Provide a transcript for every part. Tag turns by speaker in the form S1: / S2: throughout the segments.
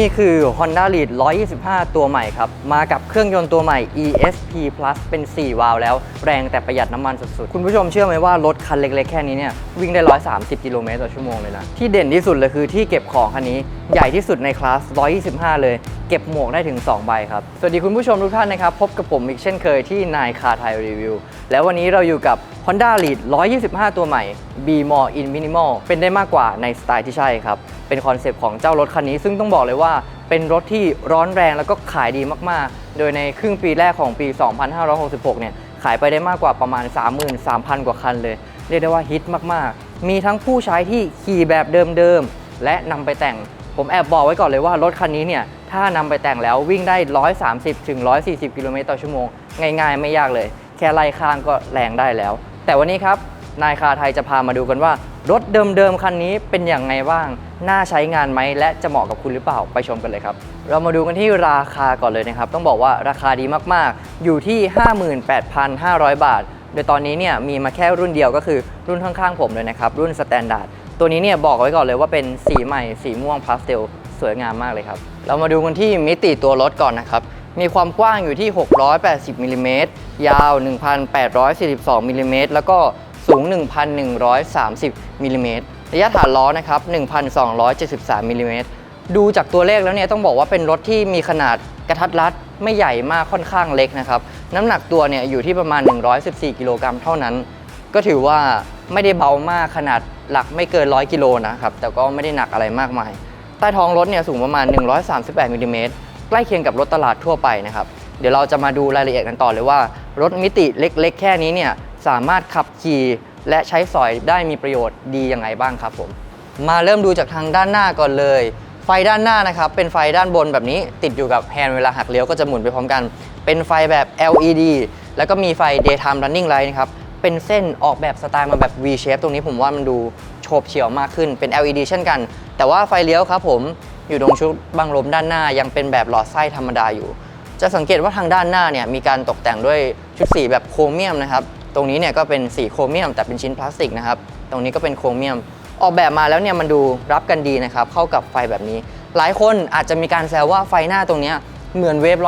S1: นี่คือ Honda Lead 125 ตัวใหม่ครับ มากับเครื่องยนต์ตัวใหม่ ESP Plus เป็น 4 วาล์วแล้ว แรงแต่ประหยัดน้ำมันสุดๆ คุณผู้ชมเชื่อไหมว่ารถคันเล็กๆ แค่นี้เนี่ย วิ่งได้ 130 กิโลเมตรต่อชั่วโมงเลยนะ ที่เด่นที่สุดเลยคือที่เก็บของคันนี้ ใหญ่ที่สุดในคลาส 125 เลย เก็บหมวกได้ถึง 2 ใบครับ สวัสดีคุณผู้ชมทุกท่านนะครับ พบกับผมอีกเช่นเคยที่นายคาไทยรีวิว แล้ววันนี้เราอยู่กับ Honda Lead 125 ตัวใหม่ Be More in Minimal เป็นได้มากกว่าในสไตล์ที่ใช่ครับ เป็นคอนเซปต์ของเจ้ารถคันนี้ ซึ่งต้องบอกเลยว่าเป็นรถที่ร้อนแรงแล้วก็ขายดีมากๆ โดยในครึ่งปีแรกของปี 2566 เนี่ย ขายไปได้มากกว่าประมาณ 33,000 กว่าคันเลย เรียกได้ว่าฮิตมากๆ มีทั้งผู้ใช้ที่ขี่แบบเดิมๆ และนำไปแต่ง ผมแอบบอกไว้ก่อนเลยว่ารถคันนี้เนี่ย ถ้านำไปแต่งแล้ววิ่งได้ 130ถึง140 กิโลเมตรต่อชั่วโมง ง่ายๆ ไม่ยากเลย แค่ไล่ข้างก็แรงได้แล้ว แต่วันนี้ครับนายคาไทยจะพามาดูกันว่า รถเดิมๆคันนี้เป็นอย่างไงบ้าง น่าใช้งานไหมและจะเหมาะกับคุณหรือเปล่าไปชมกันเลยครับ เรามาดูกันที่ราคาก่อนเลยนะครับ ต้องบอกว่าราคาดีมากๆ อยู่ที่ 58,500 บาท โดยตอนนี้เนี่ยมีมาแค่รุ่นเดียวก็คือรุ่นข้างๆผมเลยนะครับ รุ่นสแตนดาร์ดตัวนี้เนี่ยบอกไว้ก่อนเลยว่าเป็นสีใหม่สีม่วงพาสเทลสวยงามมากเลยครับ เรามาดูกันที่มิติตัวรถก่อนนะครับ มีความกว้างอยู่ที่ 680มิลลิเมตรยาว 1,842มิลลิเมตรแล้วก็สูง 1,130มิลลิเมตรระยะฐานล้อนะครับ 1,273มิลลิเมตรดูจากตัวเลขแล้วเนี่ยต้องบอกว่าเป็นรถที่มีขนาดกระทัดรัดไม่ใหญ่มากค่อนข้างเล็กนะครับ น้ำหนักตัวเนี่ยอยู่ที่ประมาณ 114 กิโลกรัมเท่านั้น ก็ถือว่าไม่ได้เบามากขนาดหลักไม่เกิน 100 กิโลนะครับ แต่ก็ไม่ได้หนักอะไรมากมาย ใต้ท้องรถเนี่ยสูงประมาณ 138มิลลิเมตร ใกล้เคียงกับรถตลาดทั่วไปนะครับ เดี๋ยวเราจะมาดูรายละเอียดกันต่อเลยว่า รถมิติเล็ก ๆ แค่นี้เนี่ยสามารถขับขี่และใช้สอยได้มีประโยชน์ดียังไงบ้างครับผม มาเริ่มดูจากทางด้านหน้าก่อนเลย ไฟด้านหน้านะครับเป็นไฟด้านบนแบบนี้ ติดอยู่กับแฮนด์เวลาหักเลี้ยวก็จะหมุนไปพร้อมกัน เป็นไฟแบบ LED แล้วก็มีไฟ daytime running light นะครับเป็นเส้นออกแบบสไตล์มาแบบ V shape ตรงนี้ผมว่ามันดูโฉบเฉี่ยวมากขึ้นเป็น LED เช่นกัน แต่ว่าไฟเลี้ยวครับผม อยู่ตรงชุดบังลมด้านหน้ายังเป็นแบบหลอดไส้ธรรมดาอยู่ จะสังเกตว่าทางด้านหน้าเนี่ยมีการตกแต่งด้วยชุดสีแบบโครเมียมนะครับตรงนี้เนี่ยก็เป็นสีโครเมียมแต่เป็นชิ้นพลาสติกนะครับตรงนี้ก็เป็นโครเมียม ออกแบบมาแล้วเนี่ยมันดูรับกันดีนะครับเข้ากับไฟแบบนี้ หลายคนอาจจะมีการแซวว่าไฟหน้าตรงนี้เหมือนเวฟ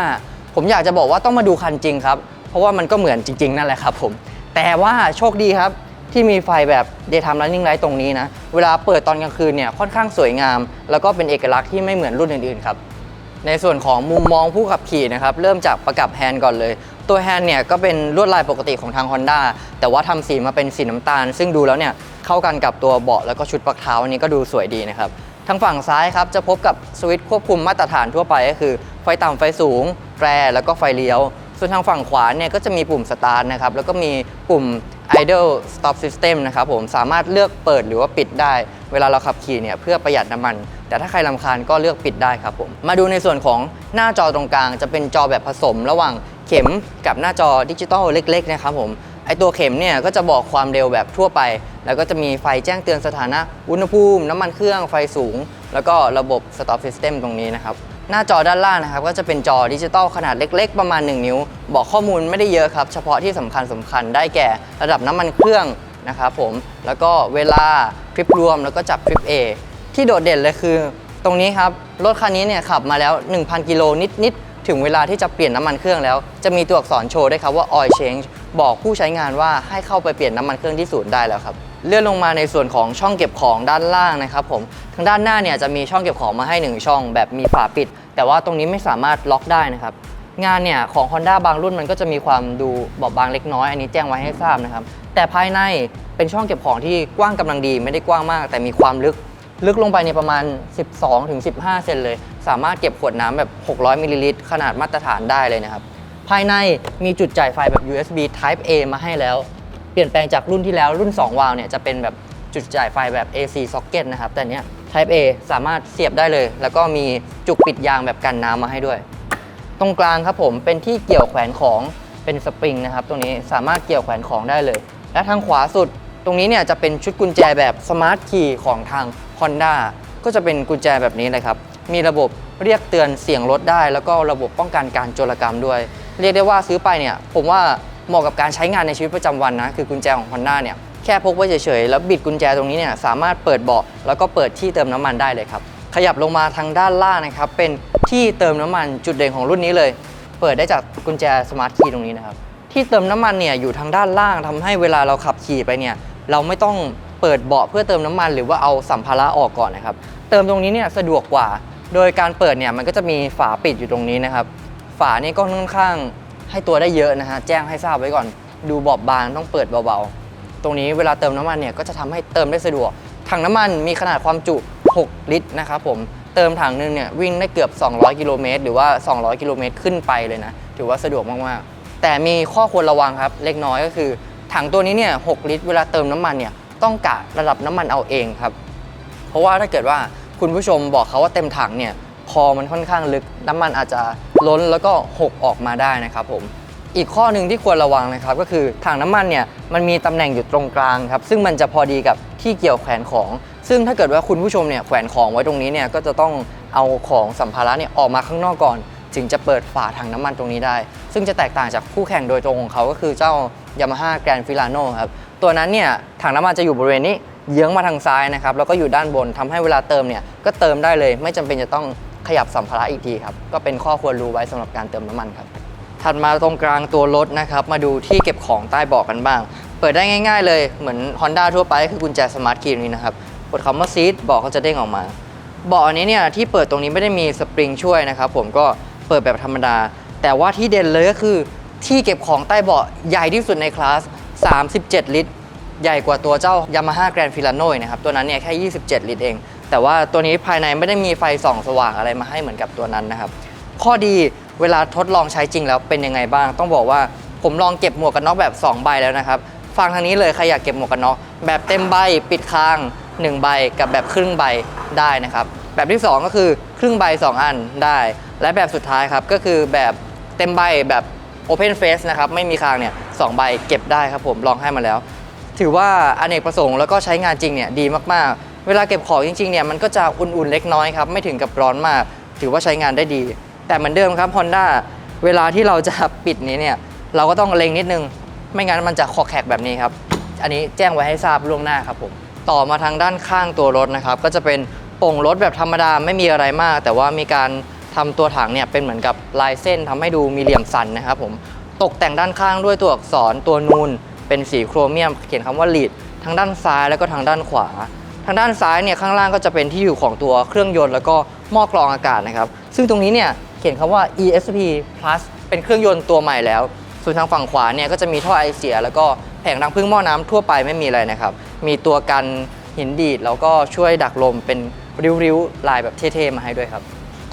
S1: 125 ผมอยากจะบอกว่าต้องมาดูคันจริงครับเพราะว่ามันก็เหมือนจริง ๆ นั่นแหละครับผมแต่ว่าโชคดีครับ ที่มีไฟแบบ daytime running light ตรงนี้นะ เวลาเปิดตอนกลางคืนเนี่ยค่อนข้างสวยงาม แล้วก็เป็นเอกลักษณ์ที่ไม่เหมือนรุ่นอื่นๆครับ ในส่วนของมุมมองผู้ขับขี่นะครับ เริ่มจากประกับแฮนด์ก่อนเลย ตัวแฮนด์เนี่ยก็เป็นลวดลายปกติของทาง Honda แต่ว่าทำสีมาเป็นสีน้ำตาล ซึ่งดูแล้วเนี่ยเข้ากันกับตัวเบาะแล้วก็ชุดปักเท้านนี้ก็ดูสวยดีนะครับทางฝั่งซ้ายครับจะพบกับสวิตช์ควบคุมมาตรฐานทั่วไปก็คือไฟต่ำไฟสูงแตรแล้วก็ไฟเลี้ยว ส่วนทางฝั่งขวาเนี่ยก็จะมีปุ่มสตาร์ทนะครับ แล้วก็มีปุ่ม idle stop system นะครับผมสามารถเลือกเปิดหรือว่าปิดได้ เวลาเราขับขี่เนี่ยเพื่อประหยัดน้ำมัน แต่ถ้าใครลำคาญก็เลือกปิดได้ครับผมมาดูในส่วนของหน้าจอตรงกลาง จะเป็นจอแบบผสมระหว่างเข็มกับหน้าจอดิจิตอลเล็กๆนะครับผมไอตัวเข็มเนี่ยก็จะบอกความเร็วแบบทั่วไป แล้วก็จะมีไฟแจ้งเตือนสถานะอุณหภูมิ น้ำมันเครื่องไฟสูง แล้วก็ระบบ stop system ตรงนี้นะครับ หน้าจอด้านล่างนะครับก็จะเป็นจอดิจิตอลขนาดเล็ก ๆ ประมาณ 1 นิ้ว บอกข้อมูลไม่ได้เยอะครับ เฉพาะที่สำคัญสำคัญได้แก่ระดับน้ำมันเครื่องนะครับผมแล้วก็เวลาทริปรวมแล้วก็จับทริป A ที่โดดเด่นเลยคือ ตรงนี้ครับรถคันนี้เนี่ยขับมาแล้ว 1,000 กิโลนิดๆถึงเวลาที่จะเปลี่ยนน้ำมันเครื่องแล้ว จะมีตัวอักษรโชว์ด้วยครับว่า oil change บอกผู้ใช้งานว่าให้เข้าไปเปลี่ยนน้ำมันเครื่องที่ศูนย์ได้แล้วครับเลื่อนลงมาในส่วนของช่องเก็บของด้านล่างนะครับผมทางด้านหน้าเนี่ยจะมีช่องเก็บของมาให้ 1 ช่อง แบบมีฝาปิด แต่ว่าตรงนี้ไม่สามารถล็อกได้นะครับงานเนี่ยของ Honda บางรุ่นมันก็จะมีความดูบอบบางเล็กน้อย อันนี้แจ้งไว้ให้ทราบนะครับแต่ภายในเป็นช่องเก็บของที่กว้างกำลังดีไม่ได้กว้างมาก แต่มีความลึกลึกลงไปในประมาณ 12-15 เซนเลย สามารถเก็บขวดน้ำแบบ 600 มิลลิลิตรขนาดมาตรฐานได้เลยนะครับ ภายในมีจุดจ่ายไฟแบบ USB Type A มาให้แล้ว เปลี่ยนแปลงจากรุ่นที่แล้วรุ่น 2 วาล์วเนี่ยจะเป็นแบบจุดจ่ายไฟแบบ AC socket นะครับ แต่เนี้ย Type A สามารถเสียบได้เลย แล้วก็มีจุกปิดยางแบบกันน้ำมาให้ด้วย ตรงกลางครับผมเป็นที่เกี่ยวแขวนของเป็นสปริงนะครับ ตรงนี้สามารถเกี่ยวแขวนของได้เลย และทางขวาสุด ตรงนี้เนี่ยจะเป็นชุดกุญแจแบบสมาร์ทคีย์ของทาง Honda ก็จะเป็นกุญแจแบบนี้เลยครับมีระบบเรียกเตือนเสียงรถได้ แล้วก็ระบบป้องกันการโจรกรรมด้วย เรียกได้ว่าซื้อไปเนี่ยผมว่า เหมาะกับการใช้งานในชีวิตประจำวันนะคือกุญแจของ Honda เนี่ยแค่พกไว้เฉยๆ แล้วบิดกุญแจตรงนี้เนี่ยสามารถเปิดเบาะแล้วก็เปิดที่เติมน้ำมันได้เลยครับขยับลงมาทางด้านล่างนะครับเป็นที่เติมน้ำมันจุดเด่นของรุ่นนี้เลย เปิดได้จากกุญแจสมาร์ทคีย์ตรงนี้นะครับที่เติมน้ำมันเนี่ยอยู่ทางด้านล่างทำให้เวลาเราขับขี่ไปเนี่ยเราไม่ต้องเปิดเบาะเพื่อเติมน้ำมัน หรือว่าเอาสัมภาระออกก่อนนะครับเติมตรงนี้เนี่ยสะดวกกว่า โดยการเปิดเนี่ยมันก็จะมีฝาปิดอยู่ตรงนี้นะครับฝานี่ก็ค่อนข้าง ให้ตัวได้เยอะนะฮะแจ้งให้ทราบไว้ก่อน ดูบอบบางต้องเปิดเบาๆ ตรงนี้เวลาเติมน้ำมันเนี่ยก็จะทำให้เติมได้สะดวกถังน้ำมันมีขนาดความจุ 6 ลิตรนะครับผมเติมถังหนึงเนี่ยวิ่งได้เกือบ 200 กิโลเมตรหรือว่า 200 กิโลเมตรขึ้นไปเลยนะ ถือว่าสะดวกมากๆ แต่มีข้อควรระวังครับ เล็กน้อยก็คือ ถังตัวนี้เนี่ย 6 ลิตร เวลาเติมน้ำมันเนี่ยต้องกะระดับน้ำมันเอาเองครับ เพราะว่าถ้าเกิดว่าคุณผู้ชมบอกเขาว่าเต็มถังเนี่ย คอมันค่อนข้างลึก น้ำมันอาจจะล้นแล้วก็หกออกมาได้นะครับผมอีกข้อหนึ่งที่ควรระวังนะครับก็คือถังน้ำมันเนี่ยมันมีตำแหน่งอยู่ตรงกลางครับซึ่งมันจะพอดีกับที่เกี่ยวแขวนของ ซึ่งถ้าเกิดว่าคุณผู้ชมเนี่ยแขวนของไว้ตรงนี้เนี่ยก็จะต้องเอาของสัมภาระเนี่ยออกมาข้างนอกก่อน ถึงจะเปิดฝาถังน้ำมันตรงนี้ได้ ซึ่งจะแตกต่างจากคู่แข่งโดยตรงของเขาก็คือเจ้า Yamaha Grand Filano ครับตัวนั้นเนี่ยถังน้ำมันจะอยู่บริเวณนี้เยื้องมาทางซ้ายนะครับแล้วก็อยู่ด้านบนทำให้เวลาเติมเนี่ยก็เติมได้เลย ไม่จำเป็นจะต้อง ขยับสัมภาระอีกทีครับ ก็เป็นข้อควรรู้ไว้สำหรับการเติมน้ำมันครับถัดมาตรงกลางตัวรถนะครับ มาดูที่เก็บของใต้เบาะกันบ้าง เปิดได้ง่าย ๆ เลยเหมือน Honda ทั่วไปคือกุญแจสมาร์ทคีย์นี้นะครับกดคำว่าซีทเบาะก็จะเด้งออกมาเบาะอันนี้เนี่ยที่เปิดตรงนี้ไม่ได้มีสปริงช่วยนะครับผมก็เปิดแบบธรรมดา แต่ว่าที่เด่นเลยก็คือที่เก็บของใต้เบาะใหญ่ที่สุดในคลาส 37 ลิตร ใหญ่กว่าตัวเจ้า Yamaha Grand Filano อีกนะครับ ตัวนั้นเนี่ยแค่ 27 ลิตรเอง แต่ว่าตัวนี้ภายในไม่ได้มีไฟส่องสว่างอะไรมาให้เหมือนกับตัวนั้นนะครับ ข้อดีเวลาทดลองใช้จริงแล้วเป็นยังไงบ้าง ต้องบอกว่าผมลองเก็บหมวกกันน็อกแบบ 2 ใบแล้วนะครับฟังทางนี้เลยใครอยากเก็บหมวกกันน็อกแบบเต็มใบปิดคาง 1 ใบกับแบบครึ่งใบได้นะครับ แบบที่ 2 ก็คือครึ่งใบ 2 อันได้ และแบบสุดท้ายครับก็คือแบบเต็มใบแบบ Open Face นะครับไม่มีคางเนี่ยสองใบเก็บได้ครับผมลองให้มาแล้ว ถือว่าอเนกประสงค์แล้วก็ใช้งานจริงเนี่ยดีมากๆ เวลาเก็บของจริงๆเนี่ยมันก็จะอุ่นๆเล็กน้อยครับไม่ถึงกับร้อนมาก ถือว่าใช้งานได้ดี แต่เหมือนเดิมครับ Honda เวลาที่เราจะปิดนี้เนี่ยเราก็ต้องเล็งนิดนึง ไม่งั้นมันจะคอแขกแบบนี้ครับ อันนี้แจ้งไว้ให้ทราบล่วงหน้าครับผมต่อมาทางด้านข้างตัวรถนะครับ ก็จะเป็นโป่งรถแบบธรรมดาไม่มีอะไรมาก แต่ว่ามีการทำตัวถังเนี่ยเป็นเหมือนกับลายเส้นทำให้ดูมีเหลี่ยมสันนะครับผมตกแต่งด้านข้างด้วยตัวอักษรตัวนูนเป็นสีโครเมียม เขียนคำว่าลีดทางด้านซ้ายแล้วก็ทางด้านขวา ทางด้านซ้ายเนี่ยข้างล่างก็จะเป็นที่อยู่ของตัวเครื่องยนต์แล้วก็หม้อกรองอากาศนะครับ ซึ่งตรงนี้เนี่ยเขียนคำว่า ESP Plus เป็นเครื่องยนต์ตัวใหม่แล้ว ส่วนทางฝั่งขวาเนี่ยก็จะมีท่อไอเสีย แล้วก็แผงรังพึ่งหม้อน้ำทั่วไปไม่มีอะไรนะครับ มีตัวกันหินดีดแล้วก็ช่วยดักลมเป็นริ้วๆลายแบบเท่ๆมาให้ด้วยครับ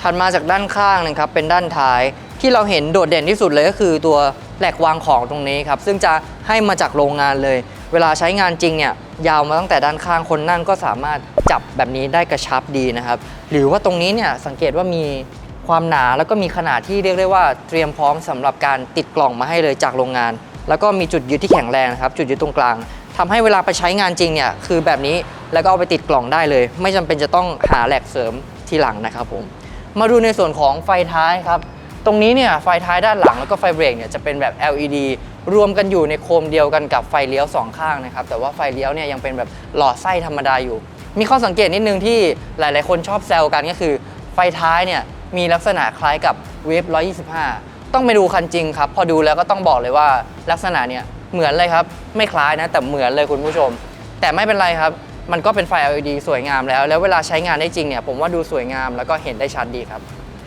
S1: ถัดมาจากด้านข้างนะครับเป็นด้านท้าย ที่เราเห็นโดดเด่นที่สุดเลยก็คือตัวแหลกวางของตรงนี้ครับ ซึ่งจะให้มาจากโรงงานเลย เวลาใช้งานจริงเนี่ยยาวมาตั้งแต่ด้านข้างคนนั่งก็สามารถจับแบบนี้ได้กระชับดีนะครับ หรือว่าตรงนี้เนี่ยสังเกตว่ามีความหนาแล้วก็มีขนาดที่เรียกได้ว่าเตรียมพร้อมสำหรับการติดกล่องมาให้เลยจากโรงงาน แล้วก็มีจุดยึดที่แข็งแรงนะครับ จุดยึดตรงกลางทำให้เวลาไปใช้งานจริงเนี่ยคือแบบนี้แล้วก็เอาไปติดกล่องได้เลย ไม่จำเป็นจะต้องหาแหลกเสริมทีหลังนะครับผมมาดูในส่วนของไฟท้ายครับ ตรงนี้เนี่ยไฟท้ายด้านหลังแล้วก็ไฟเบรกเนี่ยจะเป็นแบบ LED รวมกันอยู่ในโคมเดียวกันกับไฟเลี้ยวสองข้างนะครับ แต่ว่าไฟเลี้ยวเนี่ยยังเป็นแบบหลอดไส้ธรรมดาอยู่ มีข้อสังเกตนิดนึงที่หลาย ๆ คนชอบแซวกันก็คือไฟท้ายเนี่ยมีลักษณะคล้ายกับเวฟ125 ต้องไปดูคันจริงครับ พอดูแล้วก็ต้องบอกเลยว่าลักษณะเนี่ยเหมือนเลยครับไม่คล้ายนะแต่เหมือนเลยคุณผู้ชม แต่ไม่เป็นไรครับ มันก็เป็นไฟ LED สวยงามแล้ว แล้วเวลาใช้งานได้จริงเนี่ยผมว่าดูสวยงามแล้วก็เห็นได้ชัดดีครับ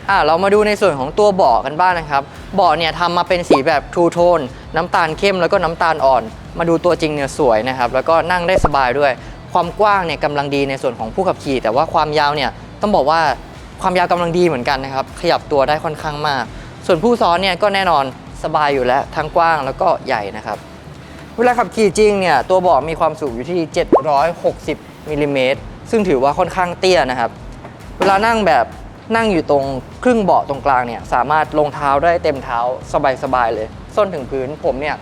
S1: อ่าเรามาดูในส่วนของตัวเบาะกันบ้างนะครับเบาะเนี่ยทำมาเป็นสีแบบทูโทนน้ำตาลเข้มแล้วก็น้ำตาลอ่อน มาดูตัวจริงเนี่ยสวยนะครับแล้วก็นั่งได้สบายด้วย ความกว้างเนี่ยกำลังดีในส่วนของผู้ขับขี่ แต่ว่าความยาวเนี่ยต้องบอกว่าความยาวกำลังดีเหมือนกันนะครับขยับตัวได้ค่อนข้างมาก ส่วนผู้ซ้อนเนี่ยก็แน่นอนสบายอยู่แล้วทั้งกว้างแล้วก็ใหญ่นะครับเวลาขับขี่จริงเนี่ยตัวเบาะมีความสูงอยู่ที่ 760มิลลิเมตรซึ่งถือว่าค่อนข้างเตี้ยนะครับ เวลานั่งแบบ นั่งอยู่ตรงครึ่งเบาะตรงกลางเนี่ยสามารถลงเท้าได้เต็มเท้าสบายๆเลย ส้นถึงพื้นผมเนี่ย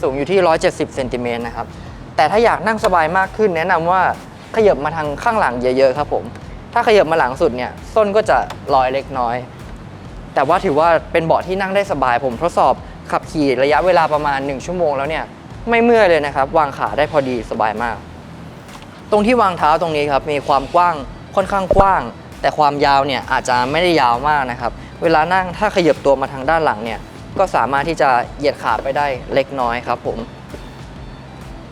S1: สูงอยู่ที่ 170เซนติเมตรนะครับแต่ถ้าอยากนั่งสบายมากขึ้น แนะนำว่าขยับมาทางข้างหลังเยอะๆครับผม ถ้าขยับมาหลังสุดเนี่ยส้นก็จะลอยเล็กน้อย แต่ว่าถือว่าเป็นเบาะที่นั่งได้สบาย ผมทดสอบขับขี่ระยะเวลาประมาณ 1 ชั่วโมงแล้วเนี่ยไม่เมื่อยเลยนะครับ วางขาได้พอดีสบายมาก ตรงที่วางเท้าตรงนี้ครับมีความกว้างค่อนข้างกว้าง แต่ความยาวเนี่ยอาจจะไม่ได้ยาวมากนะครับ เวลานั่งถ้าขยับตัวมาทางด้านหลังเนี่ยก็สามารถที่จะเหยียดขาไปได้เล็กน้อยครับผม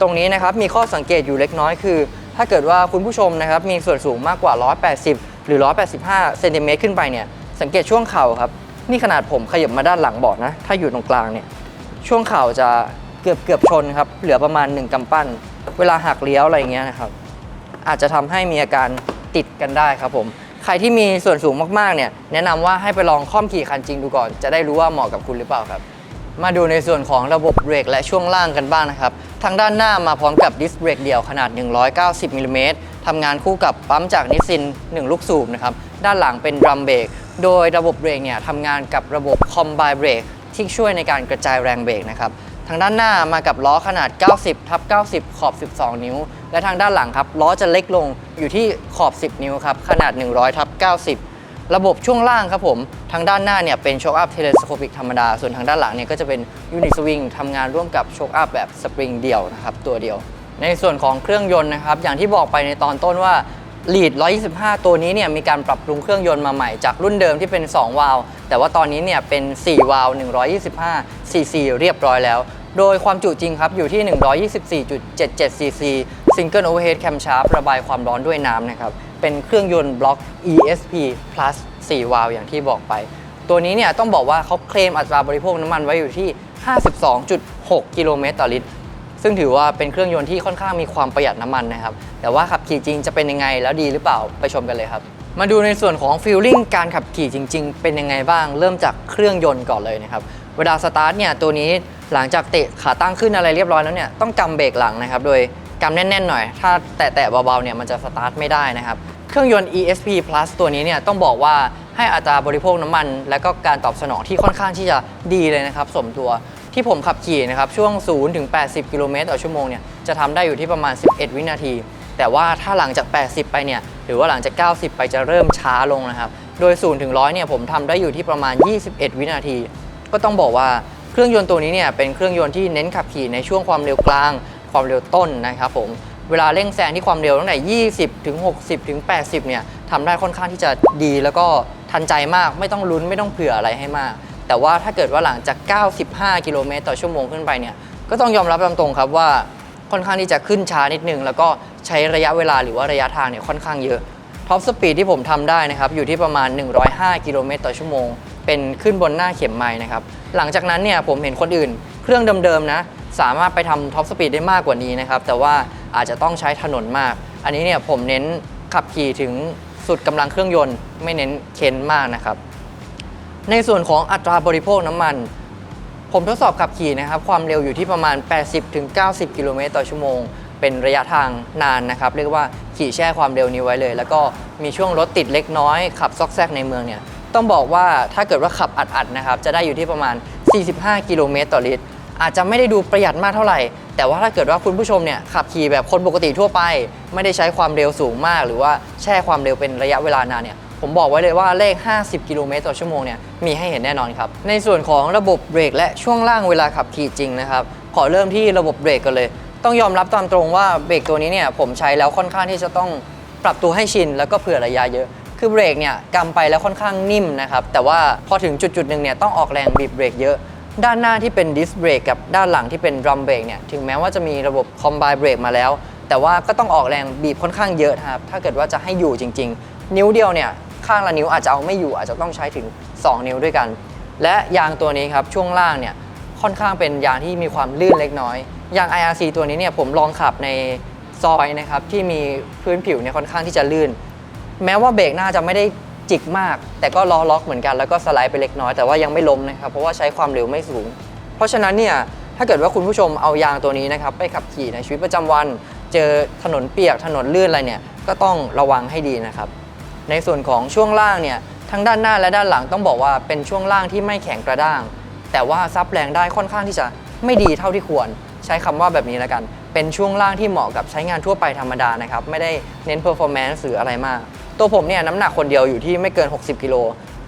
S1: ตรงนี้นะครับมีข้อสังเกตอยู่เล็กน้อยคือ ถ้าเกิดว่าคุณผู้ชมนะครับมีส่วนสูงมากกว่า 180 หรือ 185 เซนติเมตรขึ้นไปเนี่ยสังเกตช่วงเข่าครับ นี่ขนาดผมขยับมาด้านหลังเบาะนะ ถ้าอยู่ตรงกลางเนี่ยช่วงเข่าจะเกือบเกือบชนครับ เหลือประมาณ 1กำปั้น เวลาหักเลี้ยวอะไรอย่างเงี้ยนะครับ อาจจะทำให้มีอาการติดกันได้ครับผม ใครที่มีส่วนสูงมากๆเนี่ยแนะนำว่าให้ไปลองค่อมขี่คันจริงดูก่อน จะได้รู้ว่าเหมาะกับคุณหรือเปล่าครับ มาดูในส่วนของระบบเบรกและช่วงล่างกันบ้างนะครับ ทางด้านหน้ามาพร้อมกับดิสเบรกเดี่ยวขนาด 190มิลลิเมตรทำงานคู่กับปั๊มจากนิสซิน 1 ลูกสูบนะครับ ด้านหลังเป็นดรัมเบรก โดยระบบเบรกเนี่ยทำงานกับระบบคอมไบเบรกที่ช่วยในการกระจายแรงเบรกนะครับ ทางด้านหน้ามากับล้อขนาด 90ทับ90 ขอบ 12 นิ้ว และทางด้านหลังครับล้อจะเล็กลงอยู่ที่ขอบ 10 นิ้วครับขนาด 100ทับ90 ระบบช่วงล่างครับผมทางด้านหน้าเนี่ยเป็นโชคอัพเทเลสโคปิกธรรมดา ส่วนทางด้านหลังเนี่ยก็จะเป็นยูนิสวิงทำงานร่วมกับโชคอัพแบบสปริงเดี่ยวนะครับตัวเดียว ในส่วนของเครื่องยนต์นะครับอย่างที่บอกไปในตอนต้นว่าลีด125 ตัวนี้เนี่ยมีการปรับปรุงเครื่องยนต์มาใหม่จากรุ่นเดิมที่เป็น 2 วาล์วแต่ว่าตอนนี้เนี่ยเป็น 4 วาล์ว125 cc เรียบร้อยแล้ว โดยความจุจริงครับอยู่ที่ 124.77 cc Single Overhead Camshaft ระบายความร้อนด้วยน้ำนะครับ เป็นเครื่องยนต์บล็อก ESP Plus 4 วาล์วอย่างที่บอกไป ตัวนี้เนี่ยต้องบอกว่าเขาเคลมอัตราบริโภคน้ำมันไว้อยู่ที่ 52.6 กิโลเมตรต่อลิตร ซึ่งถือว่าเป็นเครื่องยนต์ที่ค่อนข้างมีความประหยัดน้ำมันนะครับ แต่ว่าขับขี่จริงจะเป็นยังไงแล้วดีหรือเปล่าไปชมกันเลยครับมาดูในส่วนของฟีลลิ่งการขับขี่จริง ๆ เป็นยังไงบ้าง เริ่มจากเครื่องยนต์ก่อนเลยนะครับ เวลาสตาร์ทเนี่ยตัวนี้หลังจากเตะขาตั้งขึ้นอะไรเรียบร้อยแล้วเนี่ยต้องกำเบรกหลังนะครับโดยกำแน่นๆหน่อย ถ้าแตะๆเบาๆเนี่ยมันจะสตาร์ทไม่ได้นะครับเครื่องยนต์ ESP Plus ตัวนี้เนี่ยต้องบอกว่าให้อัตราบริโภคน้ำมัน และก็การตอบสนองที่ค่อนข้างที่จะดีเลยนะครับสมตัวที่ผมขับขี่นะครับช่วง 0 ถึง 80 กิโลเมตรต่อชั่วโมงเนี่ยจะทำได้อยู่ที่ประมาณ 11 วินาที แต่ว่าถ้าหลังจาก 80 ไปเนี่ยหรือว่าหลังจาก 90 ไปจะเริ่มช้าลงนะครับโดย 0 ถึง 100 เนี่ยผมทำได้อยู่ที่ประมาณ 21 วินาที ก็ต้องบอกว่าเครื่องยนต์ตัวนี้เนี่ยเป็นเครื่องยนต์ที่เน้นขับขี่ในช่วงความเร็วกลาง ความเร็วต้นนะครับผมเวลาเร่งแซงที่ความเร็วตั้งแต่ 20 ถึง 60 ถึง 80 เนี่ยทำได้ค่อนข้างที่จะดีแล้วก็ทันใจมากไม่ต้องลุ้นไม่ต้องเผื่ออะไรให้มาก แต่ว่าถ้าเกิดว่าหลังจาก 95 กิโลเมตรต่อชั่วโมงขึ้นไปเนี่ยก็ต้องยอมรับตามตรงครับว่าค่อนข้างที่จะขึ้นช้านิดนึง แล้วก็ใช้ระยะเวลาหรือว่าระยะทางเนี่ยค่อนข้างเยอะท็อปสปีดที่ผมทำได้นะครับอยู่ที่ประมาณ 105 กิโลเมตรต่อชั่วโมง เป็นขึ้นบนหน้าเข็มไม้นะครับ หลังจากนั้นเนี่ยผมเห็นคนอื่น เครื่องเดิมๆนะสามารถไปทำท็อปสปีดได้มากกว่านี้นะครับ แต่ว่าอาจจะต้องใช้ถนนมาก อันนี้เนี่ยผมเน้นขับขี่ถึงสุดกำลังเครื่องยนต์ ไม่เน้นเค้นมากนะครับ ในส่วนของอัตราบริโภคน้ำมัน ผมทดสอบขับขี่นะครับ ความเร็วอยู่ที่ประมาณ 80-90 กิโลเมตรต่อชั่วโมง เป็นระยะทางนานนะครับ เรียกว่าขี่แช่ความเร็วนี้ไว้เลย แล้วก็มีช่วงรถติดเล็กน้อย ขับซอกแซกในเมืองเนี่ย ต้องบอกว่าถ้าเกิดว่าขับอัดๆนะครับ จะได้อยู่ที่ประมาณ 45 กิโลเมตรต่อลิตร อาจจะไม่ได้ดูประหยัดมากเท่าไหร่ แต่ว่าถ้าเกิดว่าคุณผู้ชมเนี่ยขับขี่แบบคนปกติทั่วไป ไม่ได้ใช้ความเร็วสูงมาก หรือว่าแช่ความเร็วเป็นระยะเวลานานเนี่ยผมบอกไว้เลยว่าเลข 50 กิโลเมตรต่อชั่วโมงเนี่ยมีให้เห็นแน่นอนครับ ในส่วนของระบบเบรกและช่วงล่างเวลาขับขี่จริงนะครับ ขอเริ่มที่ระบบเบรกกันเลย ต้องยอมรับตามตรงว่าเบรกตัวนี้เนี่ยผมใช้แล้วค่อนข้างที่จะต้องปรับตัวให้ชินแล้วก็เผื่อระยะเยอะ คือเบรกเนี่ยกำไปแล้วค่อนข้างนิ่มนะครับ แต่ว่าพอถึงจุดจุดหนึ่งเนี่ยต้องออกแรงบีบเบรกเยอะด้านหน้าที่เป็นดิสเบรกกับด้านหลังที่เป็นดรัมเบรกเนี่ยถึงแม้ว่าจะมีระบบคอมไบเบรกมาแล้ว แต่ว่าก็ต้องออกแรงบีบค่อนข้างเยอะนะครับถ้าเกิดว่าจะให้อยู่จริง ๆ นิ้วเดียวเนี่ยข้างละนิ้วอาจจะเอาไม่อยู่อาจจะต้องใช้ถึง 2 นิ้วด้วยกัน และยางตัวนี้ครับช่วงล่างเนี่ยค่อนข้างเป็นยางที่มีความลื่นเล็กน้อยยาง IRC ตัวนี้เนี่ยผมลองขับในซอยนะครับที่มีพื้นผิวเนี่ยค่อนข้างที่จะลื่น แม้ว่าเบรกหน้าจะไม่ได้จิกมาก แต่ก็ล้อล็อกเหมือนกันแล้วก็สไลด์ไปเล็กน้อยแต่ว่ายังไม่ล้มนะครับเพราะว่าใช้ความเร็วไม่สูง เพราะฉะนั้นเนี่ยถ้าเกิดว่าคุณผู้ชมเอายางตัวนี้นะครับไปขับขี่ในชีวิตประจำวัน เจอถนนเปียกถนนลื่นอะไรเนี่ยก็ต้องระวังให้ดีนะครับ ในส่วนของช่วงล่างเนี่ยทั้งด้านหน้าและด้านหลังต้องบอกว่าเป็นช่วงล่างที่ไม่แข็งกระด้าง แต่ว่าซับแรงได้ค่อนข้างที่จะไม่ดีเท่าที่ควร ใช้คำว่าแบบนี้แล้วกัน เป็นช่วงล่างที่เหมาะกับใช้งานทั่วไปธรรมดานะครับ ไม่ได้เน้นเพอร์ฟอร์แมนซ์หรืออะไรมาก ตัวผมเนี่ยน้ำหนักคนเดียวอยู่ที่ไม่เกิน 60 กิโล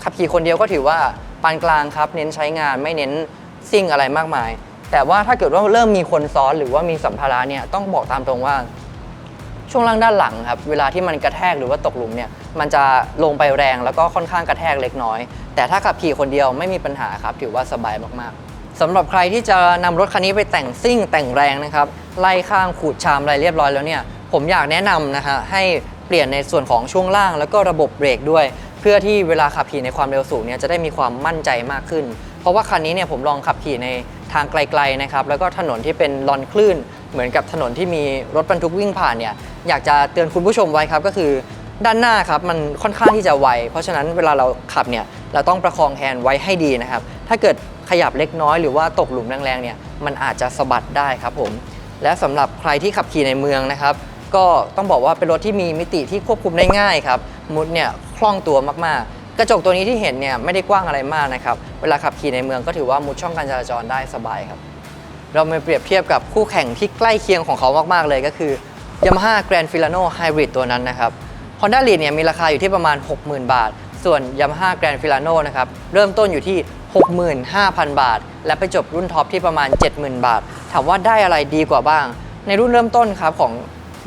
S1: ขับขี่คนเดียวก็ถือว่าปานกลางครับ เน้นใช้งานไม่เน้นซิ่งอะไรมากมาย แต่ว่าถ้าเกิดว่าเริ่มมีคนซ้อนหรือว่ามีสัมภาระเนี่ยต้องบอกตามตรงว่า ช่วงล่างด้านหลังครับ เวลาที่มันกระแทกหรือว่าตกหลุมเนี่ยมันจะลงไปแรงแล้วก็ค่อนข้างกระแทกเล็กน้อย แต่ถ้าขับขี่คนเดียวไม่มีปัญหาครับ ถือว่าสบายมากๆสำหรับใครที่จะนำรถคันนี้ไปแต่งซิ่งแต่งแรงนะครับไล่ข้างขูดชามอะไรเรียบร้อยแล้วเนี่ยผมอยากแนะนำนะฮะให้ เปลี่ยนในส่วนของช่วงล่างแล้วก็ระบบเบรกด้วย เพื่อที่เวลาขับขี่ในความเร็วสูงเนี่ยจะได้มีความมั่นใจมากขึ้น เพราะว่าคันนี้เนี่ยผมลองขับขี่ในทางไกลๆนะครับแล้วก็ถนนที่เป็นลอนคลื่น เหมือนกับถนนที่มีรถบรรทุกวิ่งผ่านเนี่ยอยากจะเตือนคุณผู้ชมไว้ครับก็คือด้านหน้าครับมันค่อนข้างที่จะไว เพราะฉะนั้นเวลาเราขับเนี่ยเราต้องประคองแฮนด์ไว้ให้ดีนะครับ ถ้าเกิดขยับเล็กน้อยหรือว่าตกหลุมแรงๆเนี่ยมันอาจจะสะบัดได้ครับผม และสำหรับใครที่ขับขี่ในเมืองนะครับ ก็ต้องบอกว่าเป็นรถที่มีมิติที่ควบคุมได้ง่ายครับมุดเนี่ยคล่องตัวมากๆ กระจกตัวนี้ที่เห็นเนี่ยไม่ได้กว้างอะไรมากนะครับเวลาขับขี่ในเมืองก็ถือว่ามุดช่องการจราจรได้สบายครับ เรามาเปรียบเทียบกับคู่แข่งที่ใกล้เคียงของเขามากๆเลยก็คือ Yamaha Grand Filano Hybrid ตัวนั้นนะครับ Honda Lead เนี่ยมีราคาอยู่ที่ประมาณ 60,000 บาท ส่วน Yamaha Grand Filano นะครับเริ่มต้นอยู่ที่ 65,000 บาท และไปจบรุ่นท็อปที่ประมาณ 70,000 บาท ถามว่าได้อะไรดีกว่าบ้าง ในรุ่นเริ่มต้นครับของ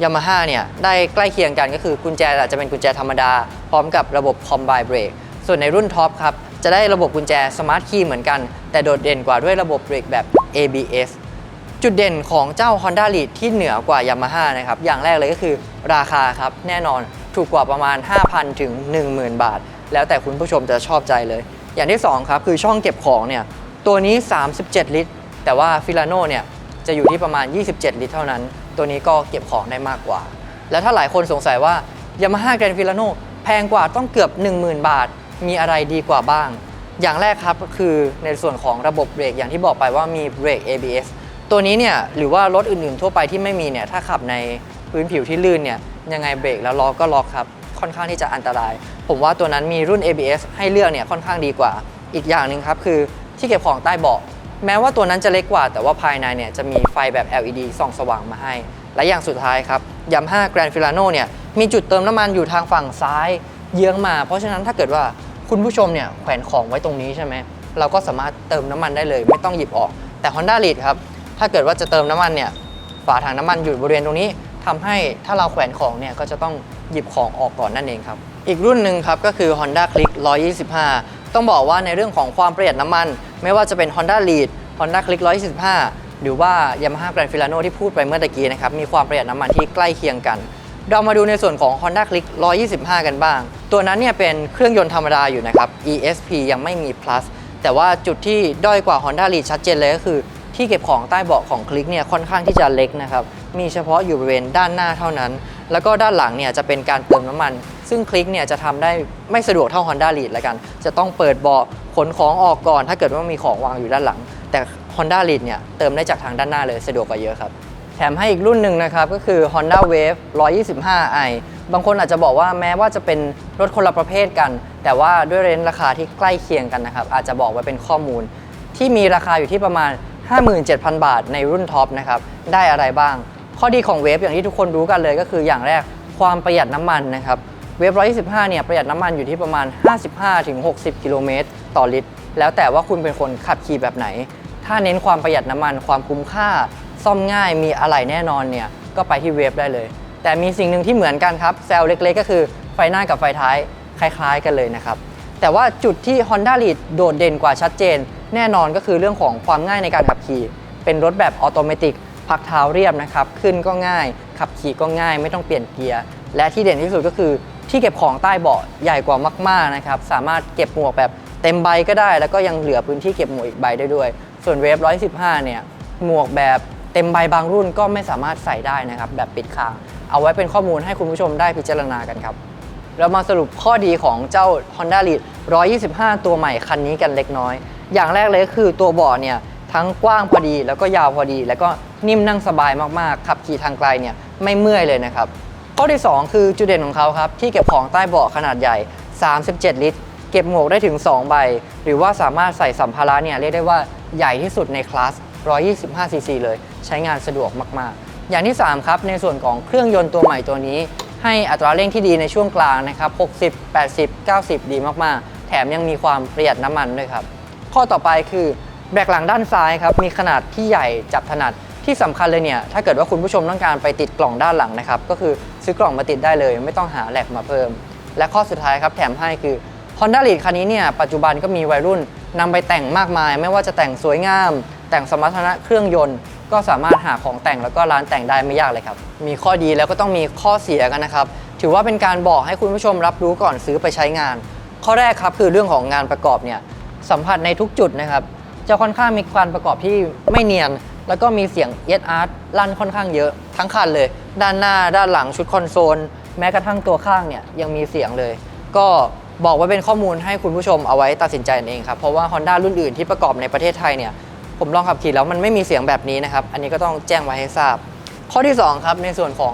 S1: Yamaha เนี่ยได้ใกล้เคียงกันก็คือกุญแจจะเป็นกุญแจธรรมดา พร้อมกับระบบ Combine Brake ส่วนในรุ่นท็อปครับ จะได้ระบบกุญแจ Smart Key เหมือนกัน แต่โดดเด่นกว่าด้วยระบบเบรกแบบ ABS จุดเด่นของเจ้า Honda Lead ที่เหนือกว่า Yamaha นะครับ อย่างแรกเลยก็คือราคาครับ แน่นอนถูกกว่าประมาณ 5,000 ถึง 10,000 บาท แล้วแต่คุณผู้ชมจะชอบใจเลย อย่างที่ 2 ครับ คือช่องเก็บของเนี่ย ตัวนี้ 37 ลิตร แต่ว่า Filano เนี่ย จะอยู่ที่ประมาณ 27 ลิตรเท่านั้น ตัวนี้ก็เก็บของได้มากกว่า แล้วถ้าหลายคนสงสัยว่า Yamaha Grand Filano แพงกว่าต้องเกือบ 10,000 บาท มีอะไรดีกว่าบ้าง อย่างแรกครับก็คือในส่วนของระบบเบรกอย่างที่บอกไปว่ามีเบรก ABS ตัวนี้เนี่ยหรือว่ารถอื่นๆทั่วไปที่ไม่มีเนี่ยถ้าขับในพื้นผิวที่ลื่นเนี่ยยังไงเบรกแล้วล้อก็ล็อกครับค่อนข้างที่จะอันตราย ผมว่าตัวนั้นมีรุ่น ABS ให้เลือกเนี่ยค่อนข้างดีกว่า อีกอย่างหนึ่งครับคือที่เก็บของใต้เบาะ แม้ว่าตัวนั้นจะเล็กกว่า แต่ว่าภายในเนี่ยจะมีไฟแบบ LED ส่องสว่างมาให้ และอย่างสุดท้ายครับ Yamaha Grand Filano เนี่ยมีจุดเติมน้ำมันอยู่ทางฝั่งซ้ายเยื้องมา เพราะฉะนั้นถ้าเกิดว่าคุณผู้ชมเนี่ยแขวนของไว้ตรงนี้ใช่ไหมเราก็สามารถเติมน้ำมันได้เลย ไม่ต้องหยิบออก แต่ Honda Lead ครับถ้าเกิดว่าจะเติมน้ำมันเนี่ยฝาถังน้ำมันอยู่บริเวณตรงนี้ทำให้ถ้าเราแขวนของเนี่ยก็จะต้องหยิบของออกก่อนนั่นเองครับอีกรุ่นหนึ่งครับก็คือ Honda Click 125 ต้องบอกว่าในเรื่องของความประหยัดน้ำมัน ไม่ว่าจะเป็น Honda Lead Honda Click 125 หรือว่า Yamaha Grand Filano ที่พูดไปเมื่อตะกี้นะครับ มีความประหยัดน้ำมันที่ใกล้เคียงกัน เรามาดูในส่วนของ Honda Click 125 กันบ้าง ตัวนั้นเนี่ยเป็นเครื่องยนต์ธรรมดาอยู่นะครับ ESP ยังไม่มี plus แต่ว่าจุดที่ด้อยกว่า Honda Lead ชัดเจนเลยก็คือ ที่เก็บของใต้เบาะของคลิกเนี่ยค่อนข้างที่จะเล็กนะครับมีเฉพาะอยู่บริเวณด้านหน้าเท่านั้น แล้วก็ด้านหลังเนี่ยจะเป็นการเติมน้ำมัน ซึ่งคลิกเนี่ยจะทำได้ไม่สะดวกเท่า Honda Lead ละกัน จะต้องเปิดเบาะขนของออกก่อน ถ้าเกิดว่ามีของวางอยู่ด้านหลัง แต่ Honda Lead เนี่ยเติมได้จากทางด้านหน้าเลยสะดวกกว่าเยอะครับแถมให้อีกรุ่นหนึ่งนะครับก็คือ Honda Wave 125i บางคนอาจจะบอกว่าแม้ว่าจะเป็นรถคนละประเภทกัน แต่ว่าด้วยเรนราคาที่ใกล้เคียงกันนะครับอาจจะบอกไว้เป็นข้อมูล ที่มีราคาอยู่ที่ประมาณ 57,000 บาทในรุ่นท็อปนะครับได้อะไรบ้าง ข้อดีของเวฟอย่างที่ทุกคนรู้กันเลยก็คืออย่างแรกความประหยัดน้ำมันนะครับ เวฟ125 เนี่ยประหยัดน้ำมันอยู่ที่ประมาณ 55-60 กิโลเมตรต่อลิตร แล้วแต่ว่าคุณเป็นคนขับขี่แบบไหน ถ้าเน้นความประหยัดน้ำมันความคุ้มค่า ซ่อมง่ายมีอะไหล่แน่นอนเนี่ยก็ไปที่เวฟได้เลย แต่มีสิ่งหนึ่งที่เหมือนกันครับแซลเล็กๆ ก็คือไฟหน้ากับไฟท้ายคล้าย ๆ กันเลยนะครับแต่ว่าจุดที่ Honda Lead โดดเด่นกว่าชัดเจน แน่นอนก็คือเรื่องของความง่ายในการขับขี่เป็นรถแบบออโตเมติกพักเท้าเรียบนะครับ ขึ้นก็ง่าย ขับขี่ก็ง่าย ไม่ต้องเปลี่ยนเกียร์ และที่เด่นที่สุดก็คือ ที่เก็บของใต้เบาะใหญ่กว่ามากๆนะครับสามารถเก็บหมวกแบบเต็มใบก็ได้ แล้วก็ยังเหลือพื้นที่เก็บหมวกอีกใบได้ด้วย ส่วนเวฟ115 เนี่ยหมวกแบบเต็มใบบางรุ่นก็ไม่สามารถใส่ได้นะครับแบบปิดคางเอาไว้เป็นข้อมูลให้คุณผู้ชมได้พิจารณากันครับเรามาสรุปข้อดีของเจ้า Honda Lead 125 ตัวใหม่คันนี้กันเล็กน้อย อย่างแรกเลยก็คือตัวเบาะเนี่ยทั้งกว้างพอดีแล้วก็ยาวพอดี แล้วก็นิ่มนั่งสบายมากๆ ขับขี่ทางไกลเนี่ยไม่เมื่อยเลยนะครับ ข้อที่ 2 คือจุดเด่นของเขาครับ ที่เก็บของใต้เบาะขนาดใหญ่ 37 ลิตร เก็บหมวกได้ถึง 2 ใบ หรือว่าสามารถใส่สัมภาระเนี่ยเรียกได้ว่าใหญ่ที่สุดในคลาส 125 ซีซีเลย ใช้งานสะดวกมากๆ อย่างที่ 3 ครับ ในส่วนของเครื่องยนต์ตัวใหม่ตัวนี้ ให้อัตราเร่งที่ดีในช่วงกลางนะครับ 60 80 90 ดีมากๆ แถมยังมีความประหยัดน้ำมันด้วยครับ ข้อต่อไปคือแบกหลังด้านซ้ายครับมีขนาดที่ใหญ่จับถนัด ที่สำคัญเลยเนี่ยถ้าเกิดว่าคุณผู้ชมต้องการไปติดกล่องด้านหลังนะครับก็คือซื้อกล่องมาติดได้เลย ไม่ต้องหาแหลกมาเพิ่ม และข้อสุดท้ายครับแถมให้คือ Honda Lead คันนี้เนี่ยปัจจุบันก็มีวัยรุ่นนำไปแต่งมากมาย ไม่ว่าจะแต่งสวยงาม แต่งสมรรถนะเครื่องยนต์ ก็สามารถหาของแต่งแล้วก็ร้านแต่งได้ไม่ยากเลยครับมีข้อดีแล้วก็ต้องมีข้อเสียกันนะครับถือว่าเป็นการบอกให้คุณผู้ชมรับรู้ก่อนซื้อไปใช้งาน ข้อแรกครับคือเรื่องของงานประกอบเนี่ยสัมผัสในทุกจุดนะครับจะค่อนข้างมีการประกอบที่ไม่เนียน แล้วก็มีเสียงเอสอาร์ลั่นค่อนข้างเยอะทั้งคันเลย ด้านหน้าด้านหลังชุดคอนโซล แม้กระทั่งตัวข้างเนี่ยยังมีเสียงเลย ก็บอกไว้เป็นข้อมูลให้คุณผู้ชมเอาไว้ตัดสินใจเองครับ เพราะว่า Honda รุ่นอื่นที่ประกอบในประเทศไทยเนี่ยผมลองขับขี่แล้วมันไม่มีเสียงแบบนี้นะครับ อันนี้ก็ต้องแจ้งไว้ให้ทราบ ข้อที่ 2 ครับ ในส่วนของ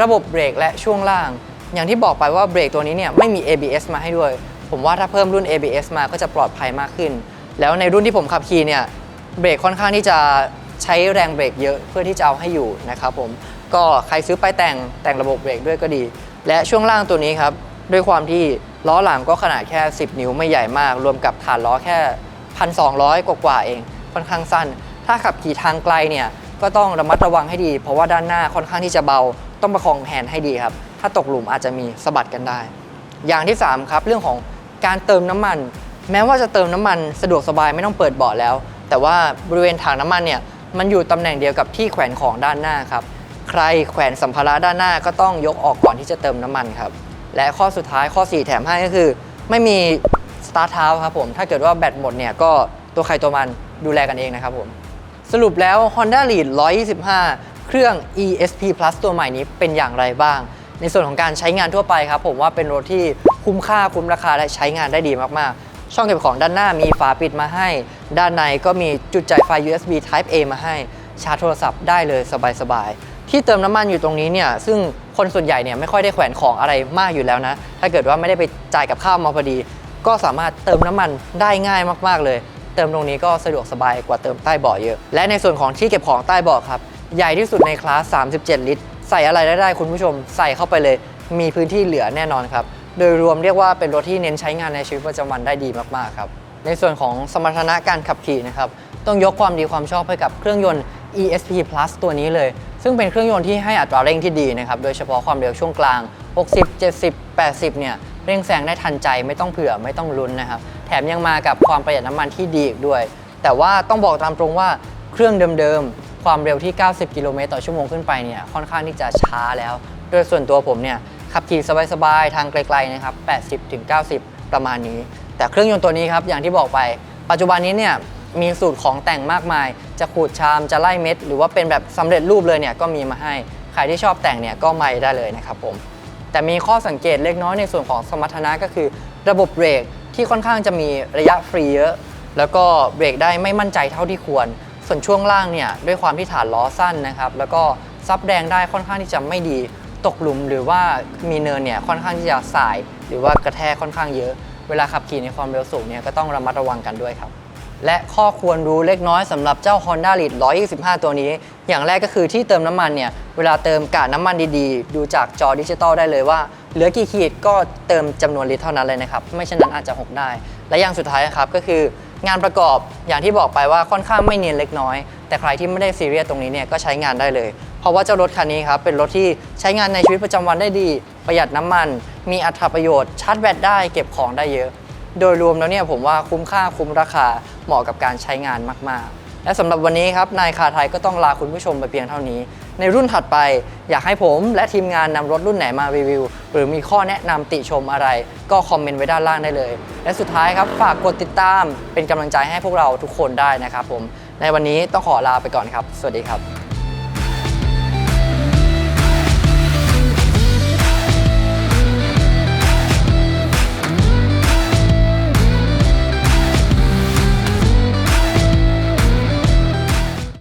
S1: ระบบเบรกและช่วงล่าง อย่างที่บอกไปว่าเบรกตัวนี้เนี่ยไม่มี ABS มาให้ด้วย ผมว่าถ้าเพิ่มรุ่น ABS มาก็จะปลอดภัยมากขึ้น แล้วในรุ่นที่ผมขับขี่เนี่ยเบรกค่อนข้างที่จะ ใช้แรงเบรกเยอะเพื่อที่จะเอาให้อยู่นะครับผมก็ใครซื้อไปแต่งแต่งระบบเบรกด้วยก็ดี และช่วงล่างตัวนี้ครับด้วยความที่ล้อหลังก็ขนาดแค่ 10 นิ้วไม่ใหญ่มาก รวมกับฐานล้อแค่ 1,200 กว่าๆเอง ค่อนข้างสั้น ถ้าขับขี่ทางไกลเนี่ยก็ต้องระมัดระวังให้ดี เพราะว่าด้านหน้าค่อนข้างที่จะเบา ต้องประคองแฮนด์ให้ดีครับ ถ้าตกหลุมอาจจะมีสะบัดกันได้ อย่างที่ 3 ครับเรื่องของการเติมน้ำมัน แม้ว่าจะเติมน้ำมันสะดวกสบายไม่ต้องเปิดเบาะแล้ว แต่ว่าบริเวณถังน้ำมันเนี่ย มันอยู่ตำแหน่งเดียวกับที่แขวนของด้านหน้าครับ ใครแขวนสัมภาระด้านหน้าก็ต้องยกออกก่อนที่จะเติมน้ำมันครับ และข้อสุดท้ายข้อ 4 แถมให้ก็คือ ไม่มีสตาร์ทเท้าครับผม ถ้าเกิดว่าแบตหมดเนี่ยก็ตัวใครตัวมันดูแลกันเองนะครับผม สรุปแล้ว Honda Lead 125 เครื่อง ESP Plus ตัวใหม่นี้เป็นอย่างไรบ้าง ในส่วนของการใช้งานทั่วไปครับผมว่าเป็นรถที่คุ้มค่าคุ้มราคาและใช้งานได้ดีมากๆ ช่องเก็บของด้านหน้ามีฝาปิดมาให้ ด้านในก็มีจุดจ่ายไฟ USB Type A มาให้ ชาร์จโทรศัพท์ได้เลยสบายๆ ที่เติมน้ำมันอยู่ตรงนี้เนี่ย ซึ่งคนส่วนใหญ่เนี่ยไม่ค่อยได้แขวนของอะไรมากอยู่แล้วนะ ถ้าเกิดว่าไม่ได้ไปจ่ายกับข้าวมาพอดี ก็สามารถเติมน้ำมันได้ง่ายมากๆเลย เติมตรงนี้ก็สะดวกสบายกว่าเติมใต้เบาะเยอะ และในส่วนของที่เก็บของใต้เบาะครับ ใหญ่ที่สุดในคลาส 37 ลิตร ใส่อะไรได้ได้คุณผู้ชม ใส่เข้าไปเลย มีพื้นที่เหลือแน่นอนครับ โดยรวมเรียกว่าเป็นรถที่เน้นใช้งานในชีวิตประจำวันได้ดีมากๆครับ ในส่วนของสมรรถนะการขับขี่นะครับ ต้องยกความดีความชอบให้กับเครื่องยนต์ ESP Plus ตัวนี้เลย ซึ่งเป็นเครื่องยนต์ที่ให้อัตราเร่งที่ดีนะครับ โดยเฉพาะความเร็วช่วงกลาง 60 70 80 เนี่ย เร่งแซงได้ทันใจไม่ต้องเผื่อไม่ต้องลุ้นนะครับ แถมยังมากับความประหยัดน้ำมันที่ดีอีกด้วย แต่ว่าต้องบอกตามตรงว่าเครื่องเดิมๆ ความเร็วที่ 90 กิโลเมตรต่อชั่วโมงขึ้นไปเนี่ย ค่อนข้างที่จะช้าแล้ว โดยส่วนตัวผมเนี่ย ขับขี่สบายๆ ทางไกลๆนะครับ80-90 ประมาณนี้ แต่เครื่องยนต์ตัวนี้ครับอย่างที่บอกไป ปัจจุบันนี้เนี่ยมีสูตรของแต่งมากมาย จะขูดชามจะไล่เม็ด หรือว่าเป็นแบบสำเร็จรูปเลยเนี่ยก็มีมาให้ ใครที่ชอบแต่งเนี่ยก็ไม่ได้เลยนะครับผม แต่มีข้อสังเกตเล็กน้อยในส่วนของสมรรถนะก็คือ ระบบเบรกที่ค่อนข้างจะมีระยะฟรีเยอะ แล้วก็เบรกได้ไม่มั่นใจเท่าที่ควร ส่วนช่วงล่างเนี่ยด้วยความที่ฐานล้อสั้นนะครับแล้วก็ซับแรงได้ค่อนข้างที่จะไม่ดี ตกหลุมหรือว่ามีเนินเนี่ยค่อนข้างที่จะสาย หรือว่ากระแทกค่อนข้างเยอะ เวลาขับขี่ในความเร็วสูงเนี่ยก็ต้องระมัดระวังกันด้วยครับ และข้อควรรู้เล็กน้อยสำหรับเจ้า Honda Lead 125 ตัวนี้ อย่างแรกก็คือที่เติมน้ำมันเนี่ยเวลาเติมกาน้ำมันดีๆ ดูจากจอดิจิตอลได้เลยว่าเหลือกี่ขีดก็เติมจำนวนลิตรเท่านั้นเลยนะครับไม่เช่นนั้นอาจจะหกได้ และอย่างสุดท้ายนะครับก็คือ งานประกอบอย่างที่บอกไปว่าค่อนข้างไม่เนียนเล็กน้อย แต่ใครที่ไม่ได้ซีเรียสตรงนี้เนี่ยก็ใช้งานได้เลย เพราะว่าเจ้ารถคันนี้ครับเป็นรถที่ใช้งานในชีวิตประจำวันได้ดี ประหยัดน้ำมัน มีอัตราประโยชน์ชาร์จแบตได้เก็บของได้เยอะ โดยรวมแล้วเนี่ยผมว่าคุ้มค่าคุ้มราคาเหมาะกับการใช้งานมาก ๆ และสำหรับวันนี้ครับนายคาไทยก็ต้องลาคุณผู้ชมไปเพียงเท่านี้ ในรุ่นถัดไป อยากให้ผมและทีมงานนำรถรุ่นไหนมารีวิว หรือมีข้อแนะนำติชมอะไร ก็คอมเมนต์ไว้ด้านล่างได้เลย และสุดท้ายครับฝากกดติดตามเป็นกำลังใจให้พวกเราทุกคนได้นะครับผมในวันนี้ต้องขอลาไปก่อนครับ สวัสดีครับ